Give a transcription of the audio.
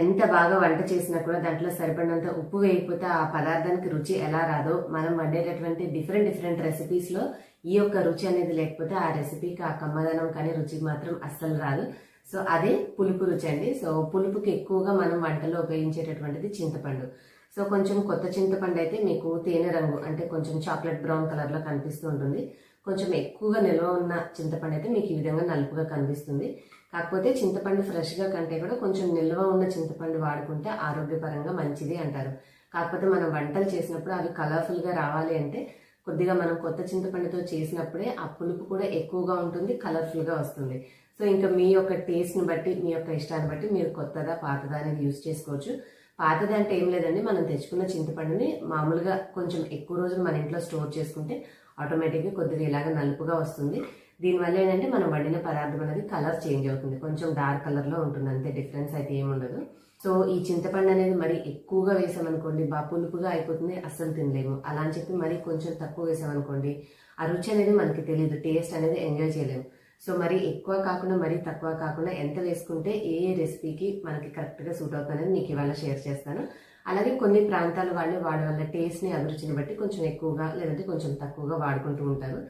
ఎంత బాగా వంట చేసినా కూడా దాంట్లో సరిపడినంత ఉప్పు వేయకపోతే ఆ పదార్థానికి రుచి ఎలా రాదో మనం వండేటటువంటి డిఫరెంట్ డిఫరెంట్ రెసిపీస్లో ఈ యొక్క రుచి అనేది లేకపోతే ఆ రెసిపీకి ఆ కమ్మదనం కానీ రుచికి మాత్రం అస్సలు రాదు. సో అదే పులుపు రుచి అండి. సో పులుపుకి ఎక్కువగా మనం వంటలో ఉపయోగించేటటువంటిది చింతపండు. సో కొంచెం కొత్త చింతపండు అయితే మీకు తేనె రంగు అంటే కొంచెం చాక్లెట్ బ్రౌన్ కలర్లో కనిపిస్తూ ఉంటుంది. కొంచెం ఎక్కువగా నిల్వ ఉన్న చింతపండు అయితే మీకు ఈ విధంగా నలుపుగా కనిపిస్తుంది. కాకపోతే చింతపండు ఫ్రెష్గా కంటే కూడా కొంచెం నిల్వ ఉన్న చింతపండు వాడుకుంటే ఆరోగ్యపరంగా మంచిది అంటారు. కాకపోతే మనం వంటలు చేసినప్పుడు అవి కలర్ఫుల్గా రావాలి అంటే కొద్దిగా మనం కొత్త చింతపండుతో చేసినప్పుడే ఆ పులుపు కూడా ఎక్కువగా ఉంటుంది కలర్ఫుల్గా వస్తుంది. సో ఇంకా మీ యొక్క టేస్ట్ని బట్టి మీ యొక్క ఇష్టాన్ని బట్టి మీరు కొత్తదా పాతదా అనేది యూజ్ చేసుకోవచ్చు. పాతది అంటే ఏం లేదండి మనం తెచ్చుకున్న చింతపండుని మామూలుగా కొంచెం ఎక్కువ రోజులు మన ఇంట్లో స్టోర్ చేసుకుంటే ఆటోమేటిక్గా కొద్దిగా ఇలాగ నలుపుగా వస్తుంది. దీనివల్ల ఏంటంటే మనం వండిన పదార్థం అనేది కలర్ చేంజ్ అవుతుంది. కొంచెం డార్క్ కలర్లో ఉంటుంది అంతే డిఫరెన్స్ అయితే ఏముండదు. సో ఈ చింతపండు అనేది మరి ఎక్కువగా వేసామనుకోండి బా పులుపుగా అయిపోతుంది అస్సలు తినలేము. అలా అని చెప్పి మరి కొంచెం తక్కువ వేసామనుకోండి ఆ రుచి అనేది మనకి తెలియదు టేస్ట్ అనేది ఎంజాయ్ చేయలేము. సో మరి ఎక్కువ కాకుండా మరి తక్కువ కాకుండా ఎంత వేసుకుంటే ఏ ఏ రెసిపీకి మనకి కరెక్ట్గా సూట్ అవుతుంది మీకు ఇవాళ షేర్ చేస్తాను. అలాగే కొన్ని ప్రాంతాల వాళ్ళు వాడి వల్ల టేస్ట్ని అభిరుచిని బట్టి కొంచెం ఎక్కువగా లేదంటే కొంచెం తక్కువగా వాడుకుంటూ ఉంటారు.